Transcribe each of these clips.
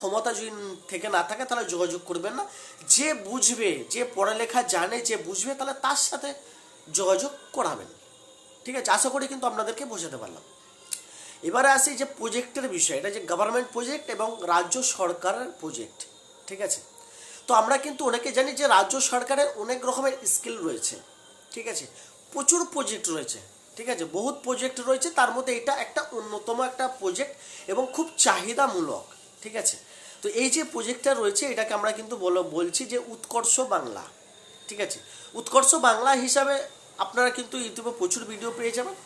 ক্ষমতা যদি থেকে না থাকে তাহলে যোগাযোগ করবেন না। যে বুঝবে, যে পড়ালেখা জানে, যে বুঝবে, তাহলে তার সাথে যোগাযোগ করাবেন। ঠিক আছে? আশা করি কিন্তু আপনাদেরকে বোঝাতে পারলাম। এবারে আসি যে প্রজেক্টের বিষয়। এটা যে গভর্নমেন্ট প্রজেক্ট এবং রাজ্য সরকারের প্রজেক্ট ঠিক আছে? তো আমরা কিন্তু অনেকে জানি যে রাজ্য সরকারের অনেক রকমের স্কিল রয়েছে। ঠিক আছে? প্রচুর প্রজেক্ট রয়েছে। ঠিক আছে? বহুত প্রজেক্ট রয়েছে। তার মধ্যে এটা একটা অন্যতম একটা প্রজেক্ট এবং খুব চাহিদামূলক। ঠিক আছে? তো এই যে প্রজেক্টটা রয়েছে, এটাকে আমরা কিন্তু বলো বলছি যে উৎকর্ষ বাংলা। ঠিক আছে? উৎকর্ষ বাংলা হিসাবে আপনারা কিন্তু ইউটিউবে প্রচুর ভিডিও পেয়ে যাবেন।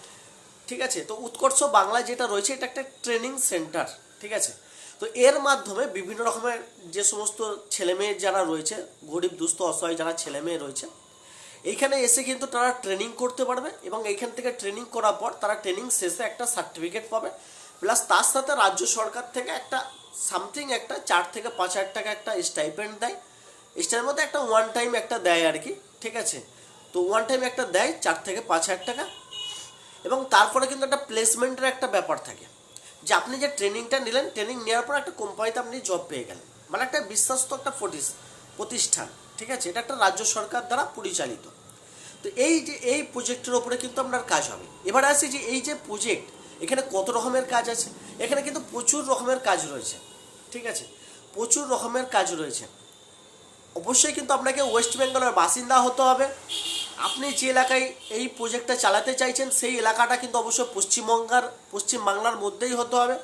ঠিক আছে? তো উৎকর্ষ বাংলা যেটা রয়েছে, এটা একটা ট্রেনিং সেন্টার ঠিক আছে? তো এর মাধ্যমে বিভিন্ন রকমের যে সমস্ত ছেলেমেয়ে যারা রয়েছে, গরিব, দুস্থ, অসহায় যারা ছেলেমেয়ে রয়েছে, এইখানে এসে কিন্তু তারা ট্রেনিং করতে পারবে এবং এইখান থেকে ট্রেনিং করার পর তারা ট্রেনিং শেষে একটা সার্টিফিকেট পাবে। প্লাস তার সাথে রাজ্য সরকার থেকে একটা সামথিং একটা চার থেকে পাঁচ হাজার টাকা একটা স্টাইপেন্ড দেয়। স্টাইপের মধ্যে একটা ওয়ান টাইম একটা দেয় আর কি ঠিক আছে? তো ওয়ান টাইম একটা দেয় চার থেকে পাঁচ হাজার টাকা। এবং তারপরে কিন্তু একটা প্লেসমেন্টের একটা ব্যাপার থাকে। যে আপনি যে ট্রেনিংটা নিলেন ট্রেনিং নেওয়ার পর একটা কোম্পানিতে আপনি জব পেয়ে গেলেন। মানে একটা বিশ্বস্ত একটা প্রতিষ্ঠান, ঠিক আছে? এটা একটা রাজ্য সরকার দ্বারা পরিচালিত। তো এই যে, এই প্রজেক্টের ওপরে কিন্তু আপনার কাজ হবে। এবার আসি যে, এই যে প্রজেক্ট এখানে কত রকমের কাজ আছে? এখানে কিন্তু প্রচুর রকমের কাজ রয়েছে। ঠিক আছে? প্রচুর রকমের কাজ রয়েছে। অবশ্যই কিন্তু আপনাকে ওয়েস্ট বেঙ্গলের বাসিন্দা হতে হবে। আপনি যে এলাকায় এই প্রজেক্টটা চালাতে চাইছেন, সেই এলাকাটা কিন্তু অবশ্যই পশ্চিমবঙ্গার, পশ্চিমবাংলার মধ্যেই হতে হবে।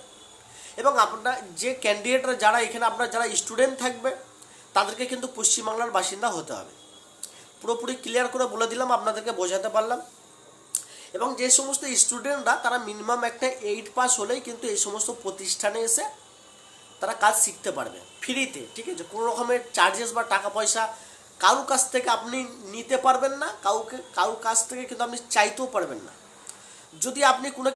এবং আপনার যে ক্যান্ডিডেটরা যারা এখানে, আপনার যারা স্টুডেন্ট থাকবে, তাদেরকে কিন্তু পশ্চিমবাংলার বাসিন্দা হতে হবে। পুরোপুরি ক্লিয়ার করে বলে দিলাম, আপনাদেরকে বোঝাতে পারলাম। এবং যে সমস্ত স্টুডেন্টরা তারা মিনিমাম একটা এইট পাস হলেই কিন্তু এই সমস্ত প্রতিষ্ঠানে এসে তারা কাজ শিখতে পারবে ফ্রিতে ঠিক আছে? কোনো রকমের চার্জেস বা টাকা পয়সা কারুর কাছ থেকে আপনি নিতে পারবেন না, কাউকে, কারুর কাছ থেকে কিন্তু আপনি চাইতেও পারবেন না। যদি আপনি কোনো